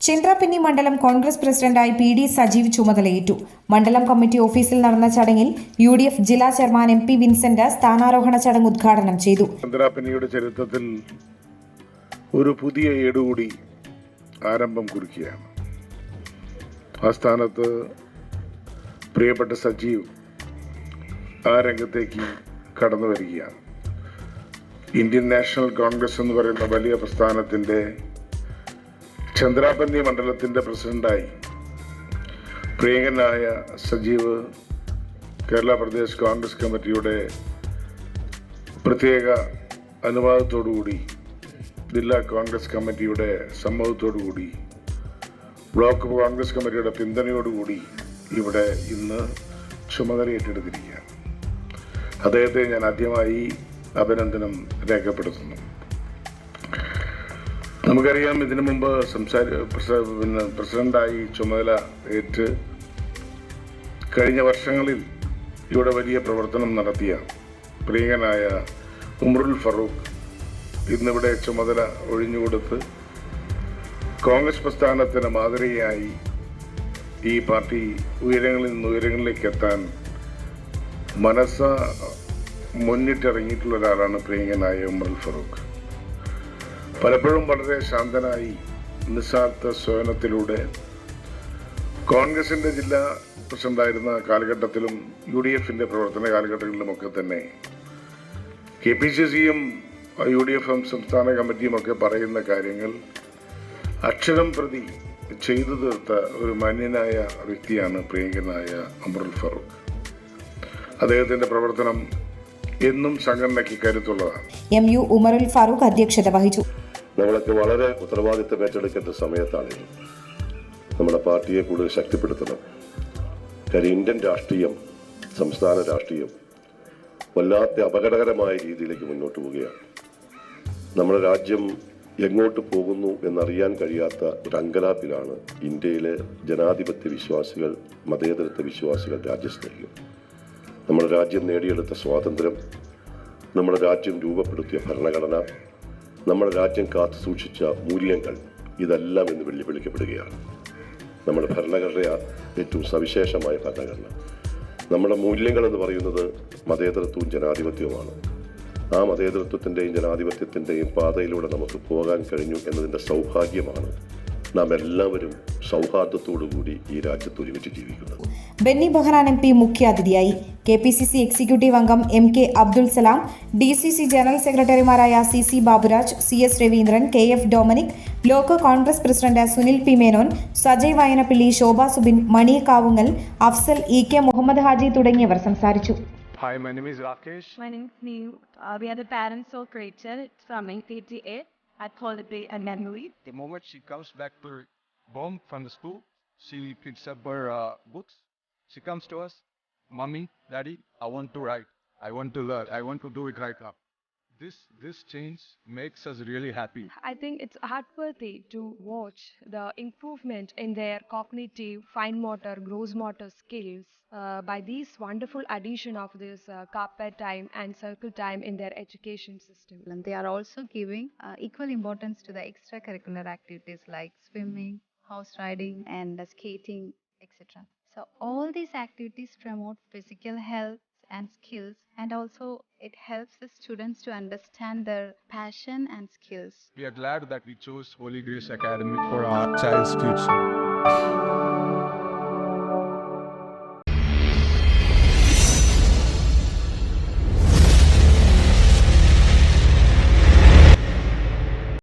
ചിന്ത്രപ്പിന്നി മണ്ഡലം കോൺഗ്രസ് പ്രസിഡന്റായി P D Sajeev ചുമതലയേറ്റു. മണ്ഡലം കമ്മിറ്റി ഓഫീസിൽ നടന്ന ചടങ്ങിൽ യു ഡി എഫ് ജില്ലാ ചെയർമാൻ എം പി വിൻസെന്റ് സ്ഥാനാരോഹണ ചടങ്ങ് ഉദ്ഘാടനം ചെയ്തു. ചന്ദ്രാപ്പനിയുടെ ചരിത്രത്തിൽ ഒരു പുതിയ ഏടുകൂടി ആരംഭം കുറിക്കുകയാണ്. ആ സ്ഥാനത്ത് പ്രിയപ്പെട്ട സജീവ് ആ രംഗത്തേക്ക് കടന്നു വരികയാണ്. ഇന്ത്യൻ നാഷണൽ കോൺഗ്രസ് എന്ന് പറയുന്ന വലിയ പ്രസ്ഥാനത്തിന്റെ ചന്ദ്രാപന്നി മണ്ഡലത്തിന്റെ പ്രസിഡന്റായി പ്രിയങ്കനായ സജീവ് കേരള പ്രദേശ് കോൺഗ്രസ് കമ്മിറ്റിയുടെ പ്രത്യേക അനുവാദത്തോടുകൂടി ജില്ലാ കോൺഗ്രസ് കമ്മിറ്റിയുടെ സമ്മതത്തോടുകൂടി ബ്ലോക്ക് കോൺഗ്രസ് കമ്മിറ്റിയുടെ പിന്തുണയോടുകൂടി ഇവിടെ ഇന്ന് ചുമതല ഏറ്റെടുത്തിരിക്കുകയാണ്. അദ്ദേഹത്തെ ഞാൻ ആദ്യമായി അഭിനന്ദനം രേഖപ്പെടുത്തുന്നു. നമുക്കറിയാം ഇതിനു മുമ്പ് സംസാരി പിന്നെ പ്രസിഡന്റായി ചുമതല ഏറ്റ്. കഴിഞ്ഞ വർഷങ്ങളിൽ ഇവിടെ വലിയ പ്രവർത്തനം നടത്തിയ പ്രിയങ്കനായ ഉമറുൽ ഫറൂഖ് ഇന്നിവിടെ ചുമതല ഒഴിഞ്ഞുകൊടുത്ത് കോൺഗ്രസ് പ്രസ്ഥാനത്തിന് മാതൃകയായി ഈ പാർട്ടി ഉയരങ്ങളിൽ നിന്ന് ഉയരങ്ങളിലേക്ക് എത്താൻ മനസ്സ മുന്നിട്ടിറങ്ങിയിട്ടുള്ള ഒരാളാണ് പ്രിയങ്കനായ ഉമറുൽ ഫറൂഖ്. പലപ്പോഴും വളരെ ശാന്തനായി നിസ്സാർത്ഥ സ്വയനത്തിലൂടെ കോൺഗ്രസിന്റെ ജില്ലാ പ്രസിഡന്റായിരുന്ന കാലഘട്ടത്തിലും യു ഡി എഫിന്റെ പ്രവർത്തന കാലഘട്ടങ്ങളിലുമൊക്കെ തന്നെ കെ പി സി സിയും യു ഡി എഫും സംസ്ഥാന കമ്മിറ്റിയും ഒക്കെ പറയുന്ന കാര്യങ്ങൾ അക്ഷരം പ്രതി ചെയ്തു തീർത്ത ഒരു മാന്യനായ വ്യക്തിയാണ് പ്രിയങ്കനായ അമറുൽ ഫറൂഖ്. അദ്ദേഹത്തിന്റെ പ്രവർത്തനം എന്നും സംഘടനയ്ക്ക് കരുത്തുള്ളതാണ്. എം യു ഉമറുൽ ഫാറൂഖ് അധ്യക്ഷത വഹിച്ചു. നമ്മളൊക്കെ വളരെ ഉത്തരവാദിത്തം ഏറ്റെടുക്കേണ്ട സമയത്താണ്. നമ്മുടെ പാർട്ടിയെ കൂടുതൽ ശക്തിപ്പെടുത്തണം കാര്യം ഇന്ത്യൻ രാഷ്ട്രീയം സംസ്ഥാന രാഷ്ട്രീയം വല്ലാത്ത അപകടകരമായ രീതിയിലേക്ക് മുന്നോട്ട് പോവുകയാണ് നമ്മുടെ രാജ്യം എങ്ങോട്ട് പോകുന്നു എന്നറിയാൻ കഴിയാത്ത ഒരു അങ്കലാപ്പിലാണ് ഇന്ത്യയിലെ ജനാധിപത്യ വിശ്വാസികൾ മതേതരത്വ വിശ്വാസികൾ രാജ്യസ്നേഹികൾ നമ്മുടെ രാജ്യം നേടിയെടുത്ത സ്വാതന്ത്ര്യം നമ്മുടെ രാജ്യം രൂപപ്പെടുത്തിയ ഭരണഘടന നമ്മുടെ രാജ്യം കാത്തു സൂക്ഷിച്ച മൂല്യങ്ങൾ ഇതെല്ലാം ഇന്ന് വെല്ലുവിളിക്കപ്പെടുകയാണ്. നമ്മുടെ ഭരണഘടന ഏറ്റവും സവിശേഷമായ ഭരണഘടന. നമ്മുടെ മൂല്യങ്ങൾ എന്ന് പറയുന്നത് മതേതരത്വവും ജനാധിപത്യവുമാണ്. ആ മതേതരത്വത്തിന്റെയും ജനാധിപത്യത്തിന്റെയും പാതയിലൂടെ നമുക്ക് പോകാൻ കഴിഞ്ഞു എന്നതിന്റെ സൗഭാഗ്യമാണ് നാം എല്ലാവരും സൗഹാർദ്ദത്തോടു കൂടി ഈ രാജ്യത്ത് ഒരുമിച്ച് ജീവിക്കുന്നത്. ബെന്നി ബെഹ്റാൻ എം പി മുഖ്യാതിഥിയായി K P C C executive അംഗം M K Abdul Salam D C C general സെക്രട്ടറിമാരായ C C Baburaj C S Raveendran K F Dominic block Congress president Sunil P Menon Sajay Vayanappilly Shobha Subin Mani Kavungal Afsal E K Muhammad Haji തുടങ്ങിയവർ സംസാരിച്ചു Hi, my name is Rakesh. My name is Neil. Uh, we are the parents of Rachel. From ATA at Holiday and Memory. The moment she comes back to home from the school, she picks up her uh, books. She comes to us, Mommy, Daddy, I want to write. I want to learn. I want to do it right now. This this change makes us really happy. I think it's heartworthy to watch the improvement in their cognitive, fine motor, gross motor skills uh, by this wonderful addition of this uh, carpet time and circle time in their education system. and they are also giving uh, equal importance to the extracurricular activities like swimming, horse riding, and uh, skating, So, all these activities promote physical health and skills, and also it helps the students to understand their passion and skills. We are glad that we chose Holy Grace Academy for our child's future.